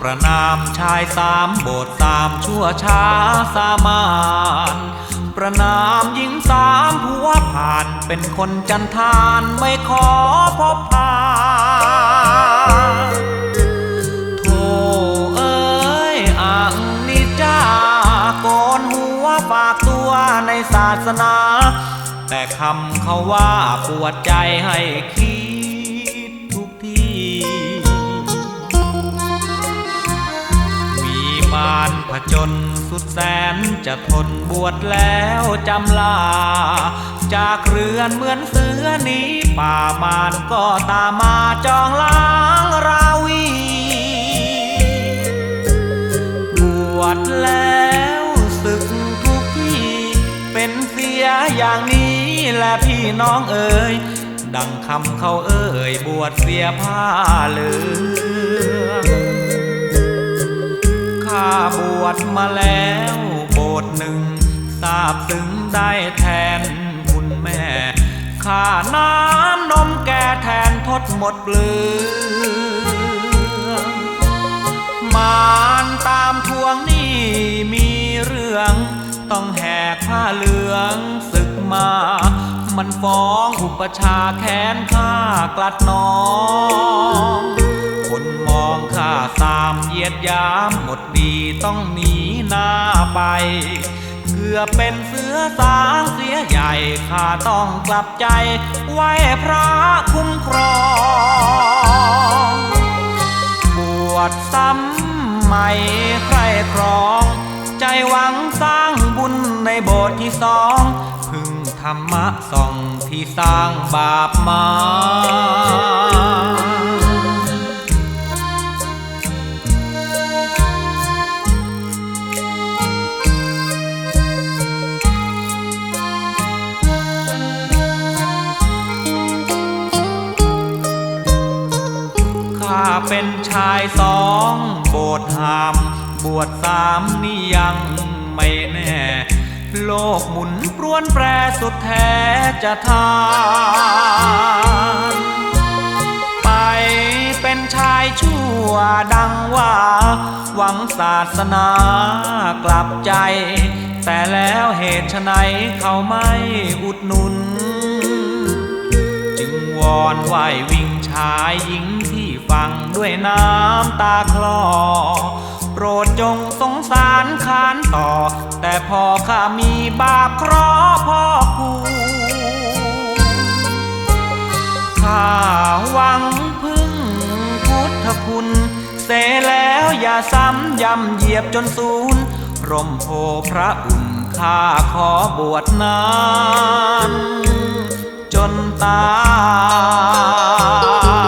ประนามชายสามโบสสามชั่วช้าสามานประนามหญิงสามผัวผ่านเป็นคนจันทานไม่ขอพบพาโธ่เอ้ยอังนิจจาโกนหัวฝากตัวในศาสนา แต่คำเขาว่าปวดใจให้คิด มีมารผจญสุดแสนจะทนบวชแล้วจำลา จากเรือนเหมือนเสือนีป่ามารก็ตามมาจองล้างราวีบวชแล้วศึกทุกที่ เป็นเสียอย่างนี้และพี่น้องเอ๋ยดังคำเขาเอ่ยบวชเสียผ้าเหลือง ข้าบวชมาแล้วโบสถ์หนึ่งทราบถึงได้แทนคุณแม่ข้าน้ำนมแก่แทนทดหมดเปลืองมารตามทวงหนี่มีเรื่อง ต้องแหกผ้าเหลืองศึกมา มันฟ้องอุปชาแค้นข้ากลัดน้อง คนมองข้าสามเหยียดยามหมดดี ต้องหนีหน้าไป เกือบเป็นเสือสางเสียใหญ่ข้าต้องกลับใจ ไหวพระคุ้มครองบวชซ้ำใหม่ใครครอง ใจหวังสร้างบุญในโบสถ์ที่สองพึ่งธรรมะส่องที่สร้างบาปมา เป็นชายสองโบสถ์หาม บวชสามนี่ยังไม่แน่ โลกหมุนปรวนแปรสุดแท้จะทานไปเป็นชายชั่วดังว่า หวังศาสนากลับใจ แต่แล้วเหตุไนเขาไม่อุดหนุน จึงวอนไหววิงายหญิงที่ฟังด้วยน้ำตาคลอ โปรดจงสงสารขานต่อ แต่พอข้ามีบาปเคราะห์พ่อคูข้าหวังพึ่งพุทธคุณ เสแล้วอย่าซ้ำย่ำเหยียบจนศูนย์ร่มโพพระอุ่นข้าขอบวชนาน จนตาย